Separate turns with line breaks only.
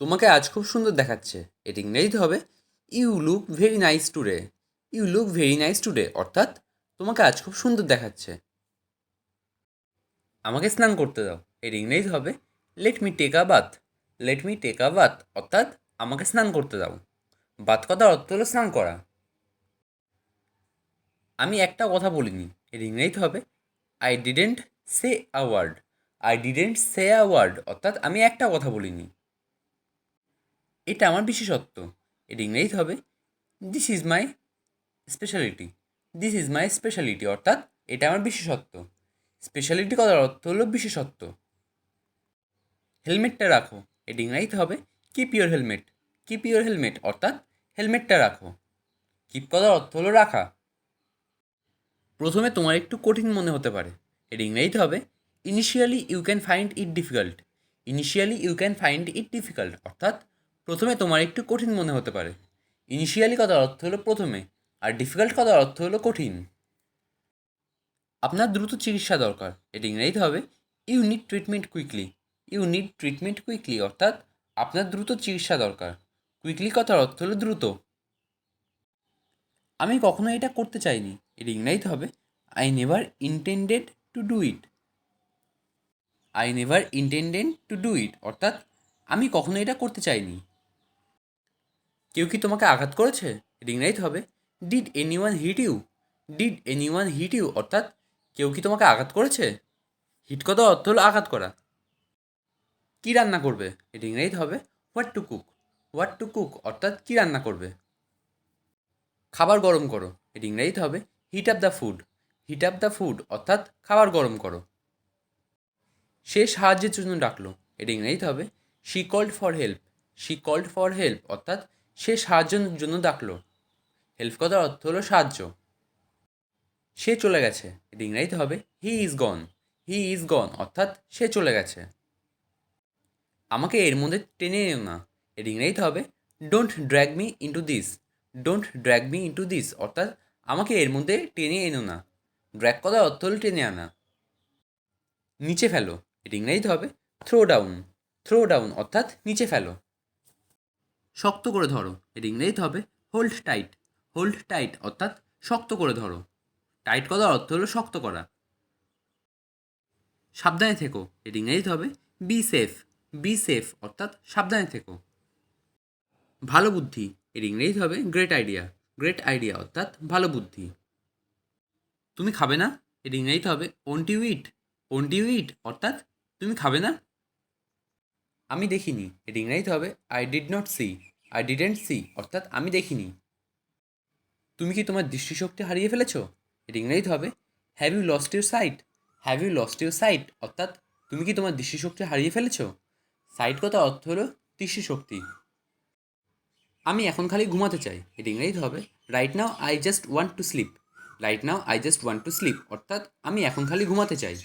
তোমাকে আজ খুব সুন্দর দেখাচ্ছে। এটি ইংরেজিতে হবে you look very nice today you look very nice today অর্থাৎ, তোমাকে আজ খুব সুন্দর দেখাচ্ছে। আমাকে স্নান করতে দাও। এর ইংরেজি হবে let me take a bath let me take a bath অর্থাৎ, আমাকে স্নান করতে দাও। বাত কথার অর্থ হলো স্নান করা। আমি একটা কথা বলিনি। এর ইংরেজি হবে I didn't say a word I didn't say a word অর্থাৎ, আমি একটা কথা বলিনি। এটা আমার বিশেষত্ব। এর ইংরেজি হবে this is my speciality this is my speciality অর্থাৎ এটা আমার বিশেষত্ব। স্পেশালিটি কথার অর্থ হলো বিশেষত্ব। হেলমেটটা রাখো এর ইংরাজিতে হবে keep your helmet keep your helmet অর্থাৎ হেলমেটটা রাখো কিপ কথার অর্থ হলো রাখা। প্রথমে তোমার একটু কঠিন মনে হতে পারে। এর ইংরেজিতে হবে initially you can find it difficult initially you can find it difficult অর্থাৎ প্রথমে তোমার একটু কঠিন মনে হতে পারে। ইনিশিয়ালি কথার অর্থ হলো প্রথমে, আর ডিফিকাল্ট কথার অর্থ হলো কঠিন। আপনার দ্রুত চিকিৎসা দরকার। এটা ইংরেজিতে হবে you need treatment quickly you need treatment quickly অর্থাৎ আপনার দ্রুত চিকিৎসা দরকার। কুইকলি কথার অর্থ হলো দ্রুত। আমি কখনো এটা করতে চাইনি। এর ইংরাজিতে হবে I never intended to do it I never intended to do it অর্থাৎ আমি কখনো এটা করতে চাইনি। কেউ কি তোমাকে আঘাত করেছে? এর ইংরাজিতে হবে। Did anyone hit you did anyone hit you অর্থাৎ কেউ কি তোমাকে আঘাত করেছে? হিট কথা অর্থ হলো আঘাত করা? কী রান্না করবে? এর ইংরেজিতে হবে। What to cook what to cook অর্থাৎ কী রান্না করবে? খাবার গরম করো। এর ইংরেজিতে হবে। Heat up the food heat up the food অর্থাৎ খাবার গরম করো। সে সাহায্যের জন্য ডাকলো। এর ইংরেজিতে হবে। She called for help she called for help অর্থাৎ সে সাহায্যের জন্য ডাকলো। হেল্প কথার অর্থ হলো সাহায্য। সে চলে গেছে। এর ইংরেজিতে হবে he is gone he is gone অর্থাৎ সে চলে গেছে। আমাকে এর মধ্যে টেনে এনো না। এর ইংরেজিতে হবে don't drag me into this don't drag me into this অর্থাৎ আমাকে এর মধ্যে টেনে এনো না। ড্র্যাগ কথার অর্থ হলো টেনে আনা। নিচে ফেলো। এর ইংরেজিতে হবে থ্রো ডাউন থ্রো ডাউন অর্থাৎ নিচে ফেলো। শক্ত করে ধরো। এর ইংরেজিতে হবে। হোল্ড টাইট হোল্ড টাইট অর্থাৎ শক্ত করে ধরো। টাইট করার অর্থ হলো শক্ত করা। সাবধানে থেকো। এর ইংরেজিতে হবে। বি সেফ বি সেফ অর্থাৎ সাবধানে থেকো। ভালো বুদ্ধি। এর ইংরেজিতে হবে গ্রেট আইডিয়া গ্রেট আইডিয়া অর্থাৎ ভালো বুদ্ধি। তুমি খাবে না? এর ইংরেজিতে হবে। Won't you eat won't you eat অর্থাৎ তুমি খাবে না? আমি দেখিনি। এর ইংরেজিতে হবে I did not see I didn't see অর্থাৎ আমি দেখিনি। তুমি কি তোমার দৃষ্টিশক্তি হারিয়ে ফেলেছো? এর ইংরেজিতে হবে have you lost your sight have you lost your sight অর্থাৎ তুমি কি তোমার দৃষ্টিশক্তি হারিয়ে ফেলেছো? সাইট কথা অর্থ হলো দৃষ্টিশক্তি। আমি এখন খালি ঘুমাতে চাই। এর ইংরেজিতে হবে right now I just want to sleep right now I just want to sleep অর্থাৎ আমি এখন খালি ঘুমাতে চাই।